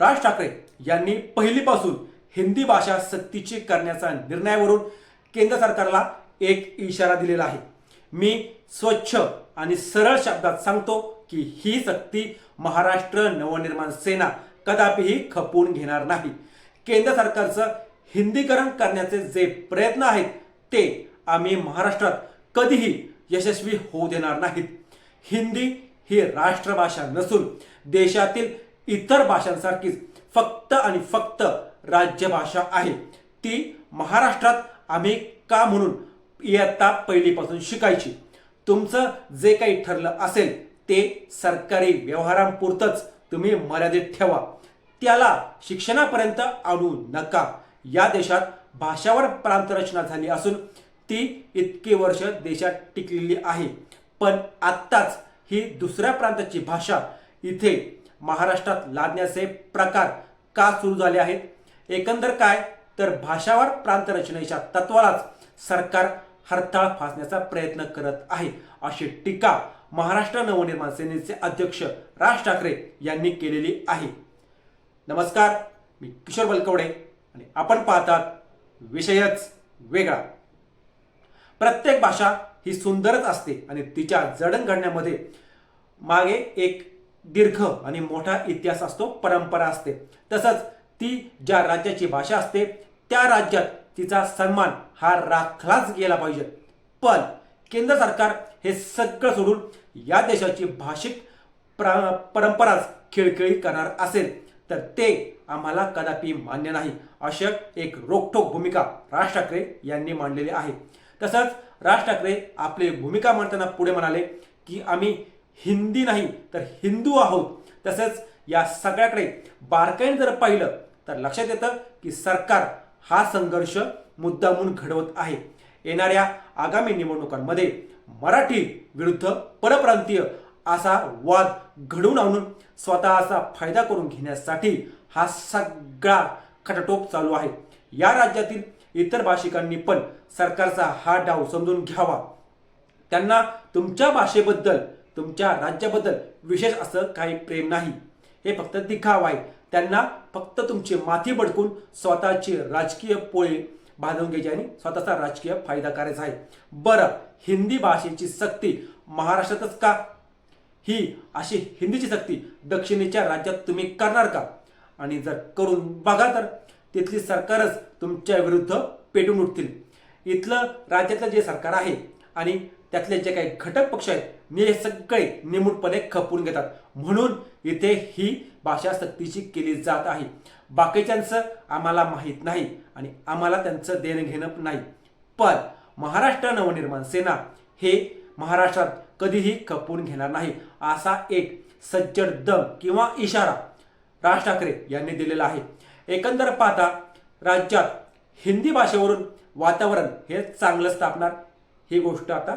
राज ठाकरे यांनी पहिलीपासून हिंदी भाषा सक्तीची करण्याचा निर्णयावरून केंद्र सरकारला एक इशारा दिलेला आहे. मी स्वच्छ आणि सरळ शब्दात सांगतो की ही सक्ती महाराष्ट्र नवनिर्माण सेना कदापिही खपवून घेणार नाही. केंद्र सरकारचं हिंदीकरण करण्याचे जे प्रयत्न आहेत ते आम्ही महाराष्ट्रात कधीही यशस्वी होऊ देणार नाहीत. हिंदी ही राष्ट्रभाषा नसून देशातील इतर भाषांसारखीच फक्त आणि फक्त राज्यभाषा आहे. ती महाराष्ट्रात आम्ही का म्हणून इयत्ता पहिलीपासून शिकायची? तुमचं जे काही ठरलं असेल ते सरकारी व्यवहारांपुरतंच तुम्ही मर्यादित ठेवा. त्याला शिक्षणापर्यंत आणू नका. या देशात भाषावर प्रांतरचना झाली असून ती इतकी वर्ष देशात टिकलेली आहे. पण आत्ताच ही दुसऱ्या प्रांताची भाषा इथे महाराष्ट्रात लादण्याचे प्रकार का सुरू झाले आहेत? एकंदर काय? तर भाषावर प्रांतरचनेच्या तत्वालाच सरकार हरताळ फासण्याचा प्रयत्न करत आहे अशी टीका महाराष्ट्र नवनिर्माण सेनेचे अध्यक्ष राज ठाकरे यांनी केलेली आहे. नमस्कार मी किशोर बलकवडे आणि आपण पाहतात विषयच वेगळा. प्रत्येक भाषा ही सुंदरच असते आणि तिच्या जडणघडण्यामध्ये मागे एक दीर्घ आणि मोठा इतिहास असतो परंपरा असते. तसंच ती ज्या राज्याची भाषा असते त्या राज्यात तिचा सन्मान हा राखलाच गेला पाहिजे. पण केंद्र सरकार हे सगळं सोडून या देशाची भाषिक प्रा परंपराच खिळखिळी करणार असेल तर ते आम्हाला कदापि मान्य नाही. अशा एक रोखठोक भूमिका राज ठाकरे यांनी मांडलेली आहे. तसंच राज ठाकरे आपली भूमिका मांडताना पुढे म्हणाले की आम्ही हिंदी नाही तर हिंदू आहोत. तसंच या सगळ्याकडे बारकाईने जर पाहिलं तर लक्षात येतं की सरकार हा संघर्ष मुद्दामून घडवत आहे. येणाऱ्या आगामी निवडणुकांमध्ये मराठी विरुद्ध परप्रांतीय असा वाद घडवून आणून स्वतःचा फायदा करून घेण्यासाठी हा सगळा खटटोप चालू आहे. या राज्यातील इतर भाषिकांनी पण सरकारचा हा डाव समजून घ्यावा. त्यांना तुमच्या भाषेबद्दल तुमच्या राज्याबद्दल विशेष असं काही प्रेम नाही. हे फक्त दिखावा आहे त्यांना फक्त तुमची माथी बडकून स्वतःची राजकीय पोळी बांधून घ्यायची आणि स्वतःचा राजकीय फायदा करायचा आहे. बरं हिंदी भाषेची सक्ती महाराष्ट्रातच का? ही अशी हिंदीची सक्ती दक्षिणेच्या राज्यात तुम्ही करणार का? आणि जर करून बघा तर तिथली सरकारच तुमच्या विरुद्ध पेटून उठतील. इथलं राज्यातलं जे सरकार आहे आणि त्यातले जे काही घटक पक्ष आहेत मी हे सगळे निमूटपणे खपून घेतात. म्हणून इथे ही भाषा सक्तीची केली जात आहे. बाकीच्यांचं आम्हाला माहीत नाही आणि आम्हाला त्यांचं देणं घेणं नाही. पण महाराष्ट्र नवनिर्माण सेना हे महाराष्ट्रात कधीही खपून घेणार नाही. असा एक सज्जड दम किंवा इशारा राज ठाकरे यांनी दिलेला आहे. एकंदर पाहता राज्यात हिंदी भाषेवरून वातावरण हे चांगलं स्थापणार ही गोष्ट आता